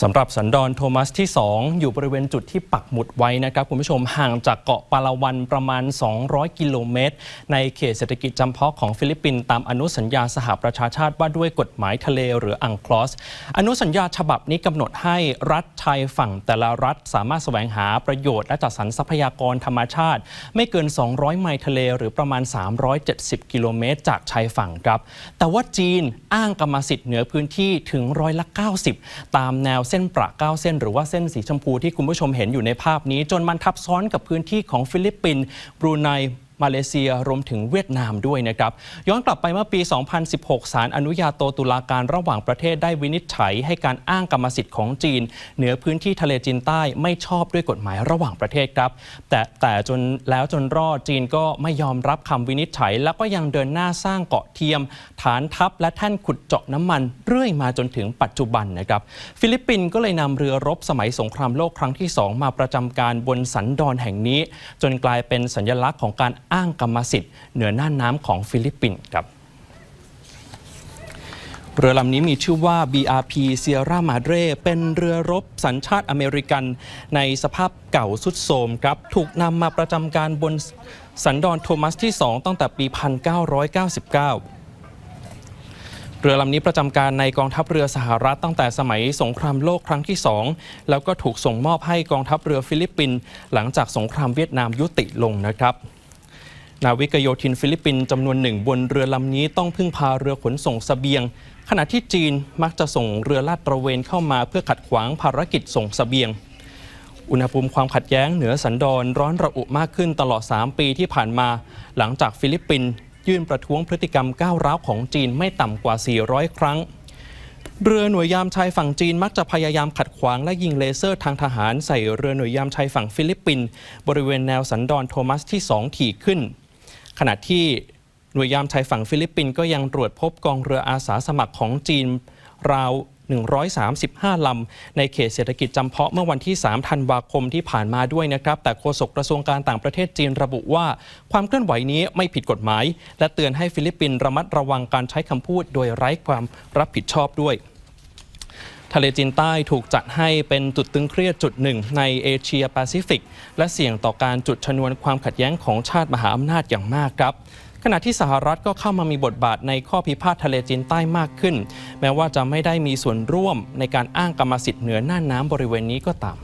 สำหรับสันดอนโทมัสที่ 2 อยู่บริเวณจุดที่ปักหมุดไว้นะครับคุณผู้ชมห่างจากเกาะปาลาวันประมาณ 200 กิโลเมตร ในเขตเศรษฐกิจจำเพาะของฟิลิปปินส์ตามอนุสัญญาสหประชาชาติว่าด้วยกฎหมายทะเลหรืออังคลอส อนุสัญญาฉบับนี้กำหนดให้รัฐชายฝั่งแต่ละรัฐสามารถแสวงหาประโยชน์และจัดสรรทรัพยากรธรรมชาติ ไม่เกิน 200 ไมล์ทะเลหรือประมาณ 370 กิโลเมตร จากชายฝั่งครับแต่ว่าจีนอ้างกรรมสิทธิ์เหนือพื้นที่ถึงร้อยละ 90 ตามแนวเส้นประ9เส้น หรือว่าเส้นสีชมพูที่คุณผู้ชมเห็นอยู่ในภาพนี้ จนมันทับซ้อนกับพื้นที่ของฟิลิปปินส์บรูไน มาเลเซียรวมถึงเวียดนามด้วยนะครับ ย้อนกลับไปเมื่อปี 2016 ศาลอนุญาโตตุลาการระหว่างประเทศได้วินิจฉัย ให้การอ้างกรรมสิทธิ์ของจีน เหนือพื้นที่ทะเลจีนใต้ไม่ชอบด้วยกฎหมายระหว่างประเทศครับ แต่แต่จนแล้วจนรอดจีนก็ไม่ยอมรับคำวินิจฉัย แล้วก็ยังเดินหน้าสร้างเกาะเทียม ฐานทัพและแท่นขุดเจาะน้ำมันเรื่อยมาจนถึงปัจจุบันนะครับ ฟิลิปปินส์ก็เลยนำเรือรบสมัยสงครามโลกครั้งที่ 2 มาประจำการบนสันดอนแห่งนี้ จนกลายเป็นสัญลักษณ์ของการอ้างกรรมสิทธิ์เหนือน่านน้ำของฟิลิปปินส์ครับเรือลำนี้มีชื่อว่า BRP Sierra Madre เป็นเรือรบสัญชาติอเมริกัน ในสภาพเก่าสุดโทรมครับ ถูกนำมาประจำการบนสันดอนโทมัสที่ 2 ตั้งแต่ปี 1999 เรือลำนี้ประจำการในกองทัพเรือสหรัฐตั้งแต่สมัยสงครามโลกครั้งที่ 2 แล้วก็ถูกส่งมอบให้กองทัพเรือฟิลิปปินส์หลังจากสงครามเวียดนามยุติลงนะครับ นาวิกโยธินฟิลิปปินส์จำนวนหนึ่งบนเรือลำนี้ต้องพึ่งพาเรือขนส่งเสบียง ขณะที่จีนมักจะส่งเรือลาดตระเวนเข้ามาเพื่อขัดขวางภารกิจส่งเสบียง อุณหภูมิความขัดแย้งเหนือสันดอนร้อนระอุมากขึ้นตลอด 3 ปีที่ผ่านมา หลังจากฟิลิปปินส์ยื่นประท้วงพฤติกรรมก้าวร้าวของจีนไม่ต่ำกว่า 400 ครั้งเรือหน่วยยามชายฝั่งจีนมักจะพยายามขัดขวางและยิงเลเซอร์ทางทหารใส่เรือหน่วยยามชายฝั่งฟิลิปปินส์บริเวณแนวสันดอนโทมัสที่2ถี่ขึ้น ขณะที่หน่วยยามชายฝั่งฟิลิปปินส์ก็ยังตรวจพบกองเรืออาสาสมัครของจีนราว 135 ลำ ในเขตเศรษฐกิจจำเพาะเมื่อวันที่ 3 ธันวาคมที่ผ่านมาด้วยนะครับ แต่โฆษกกระทรวงการต่างประเทศจีนระบุว่า ความเคลื่อนไหวนี้ไม่ผิดกฎหมาย และเตือนให้ฟิลิปปินส์ระมัดระวังการใช้คำพูดโดยไร้ความรับผิดชอบด้วย ทะเลจีนใต้ถูกจัดให้เป็นจุดตึงเครียดจุดหนึ่งในเอเชียแปซิฟิก และเสี่ยงต่อการจุดชนวนความขัดแย้งของชาติมหาอำนาจอย่างมากครับขณะที่สหรัฐก็เข้ามามีบทบาทในข้อพิพาททะเลจีนใต้มากขึ้น แม้ว่าจะไม่ได้มีส่วนร่วมในการอ้างกรรมสิทธิ์เหนือน่านน้ำบริเวณนี้ก็ตาม